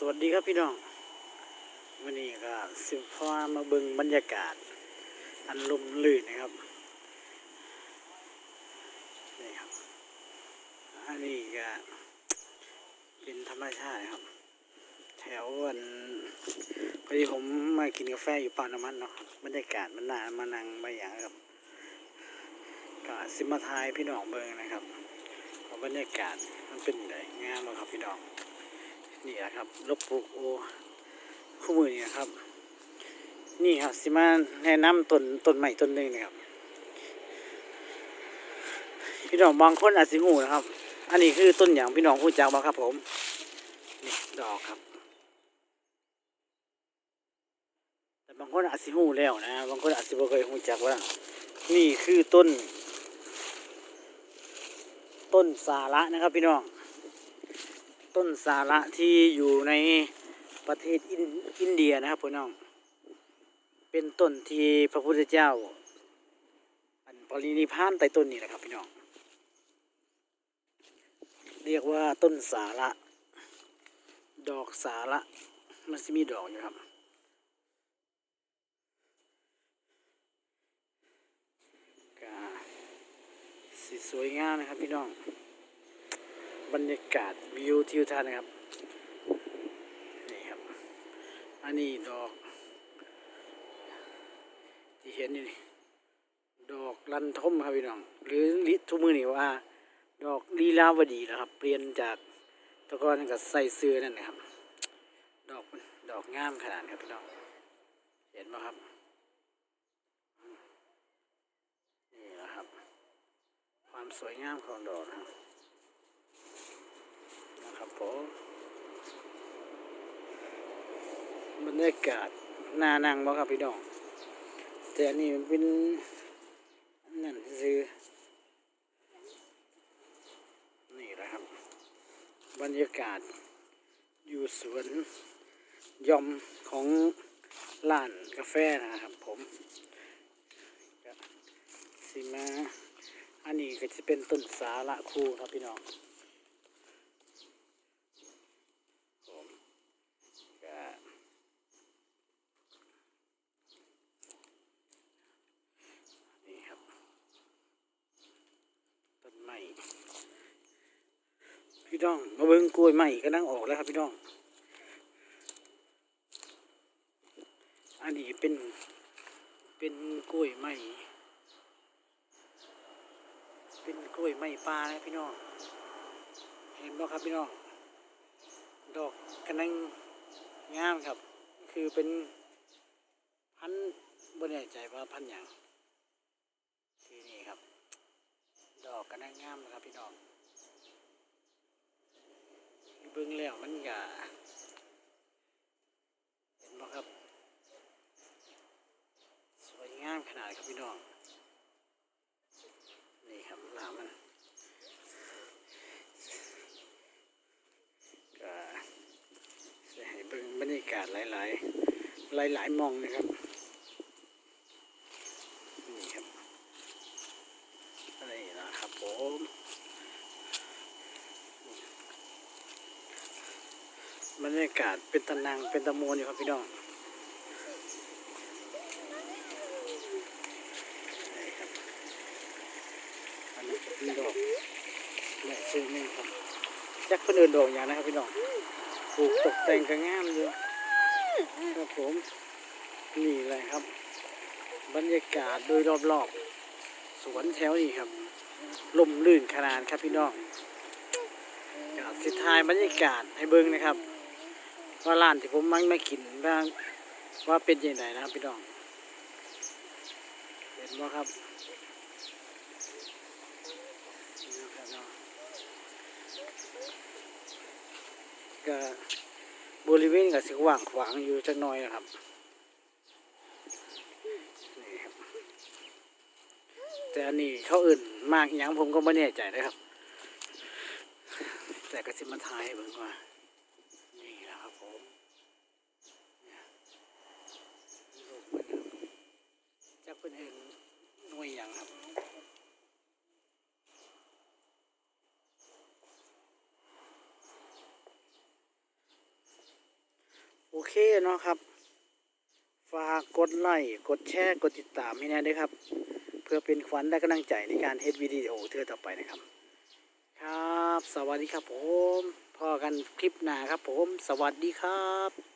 สวัสดีครับพี่น้องวันนี้ก็สิพามาเบิ่งบรรยากาศ อันลมลื่นนะครับนี่ครับอันนี้ก็เป็นธรรมชาติครับ แถววันพอดีผมมากินกาแฟอยู่ปั๊มน้ำมันเนาะบรรยากาศมันน่ามานั่งมาอย่างครับก็สิมาทายพี่น้องเบิ่งนะครับว่าบรรยากาศมันเป็นไงงามบ่ครับพี่น้อง นี่แหละครับลบปลูกโอคู่มือนี่นะครับ นี่ครับสิมาแนะนำต้นต้นใหม่ต้นหนึ่งนะครับพี่น้องบางคนอาจสิหูนะครับ อันนี้คือต้นอย่างพี่น้องพูดจักบ่ครับผมนี่ดอกครับ แต่บางคนอาจสิหูแล้วนะ บางคนอาจสิบ่เคยหูจักว่า นี่คือต้น ต้นสาระนะครับ พี่น้อง ต้นสาระที่อยู่ในประเทศอินเดียนะครับพี่น้อง เป็นต้นที่พระพุทธเจ้า อันปรินิพานใต้ต้นนี้แหละครับพี่น้อง เรียกว่าต้นสาระ ดอกสาระมันจะมีดอกอยู่ครับสีสวยงามนะครับพี่น้อง บรรยากาศวิวทิวทัศน์นะครับนี่ครับ อันนี้ดอก ที่เห็นนี่นี่ดอกลันทมครับพี่น้อง หรือลิทุมือนี่ว่า ดอกลีลาวดีนะครับ เปลี่ยนจากตะกอนนนกับใส่เสื้อนั่นนะครับ ดอกดอกงามขนาดครับพี่น้องเห็นไหมครับนี่แหละครับความสวยงามของดอกนะครับ ครับผมบรรยากาศน่านั่งบ่ครับพี่น้อง แต่อันนี้มันเป็นนั่นซื้อนี่แหละครับ บรรยากาศอยู่สวนยอมของร้านกาแฟนะครับผมสิมา อันนี้ก็จะเป็นต้นสาระคูครับพี่น้อง ผมก็นี่ครับ ต้นไม้พี่น้อง มาเบิ่งกล้วยไม้ก็นั่งออกแล้วครับพี่น้อง อันนี้เป็นเป็นกล้วยไม้เป็นกล้วยไม้ปลานะพี่น้อง เห็นบ่ครับพี่น้อง ดอกกระนังงามครับ คือเป็นพันบนแน่ใจว่าพันอย่างที่นี่ครับ ดอกกระนังงามนะครับพี่น้องเบิ่งแล้วมันก็เห็นบ่ครับ สวยงามขนาดครับพี่น้อง นี่ครับลามันก็จะให้เบิ่งบรรยากาศหลาย ๆ หลาย ๆ มองนะครับ นี่ครับอะไร นะครับผมบรรยากาศเป็นตะนังเป็นตะโมนอยู่ครับพี่น้องอันนี้เป็นดอกแหล่ซื้อนี่ครับจักเพิ่นเอินดอกอย่างนะครับพี่น้องปลูกตกแต่งก็งามอยู่ครับผมนี่แหละครับ บรรยากาศโดยรอบๆ สวนแถวนี้ครับลมลื่นขนาดครับพี่น้องกาสิทายบรรยากาศให้เบิ่งนะครับ ว่าร้านที่ผมมังมากินบ้างว่าเป็นยังไงนะครับพี่น้องเห็นไหมครับกับเนาะก็บริเวณก็สิว่างขวางอยู่จักหน่อยนะครับนี่ครับ แต่อันนี้เขาอื่นมากอหย่างผมก็ไม่แน่ใจนะครับ แต่ก็สิมาทายให้เบิ่งว่านี่แหละครับผมลูกมันครับจักเป็นเห็นหน่วยอย่างครับนเคเนาะครับ ฝากกดไลค์กดแชร์ กดติดตามให้แน่ด้วยครับ พื่อเป็นขวัญและกำลังใจในการเฮ็ดวิดีโอเทือต่อไปนะครับ ครับ สวัสดีครับผมพอกันคลิปหน้าครับผม สวัสดีครับ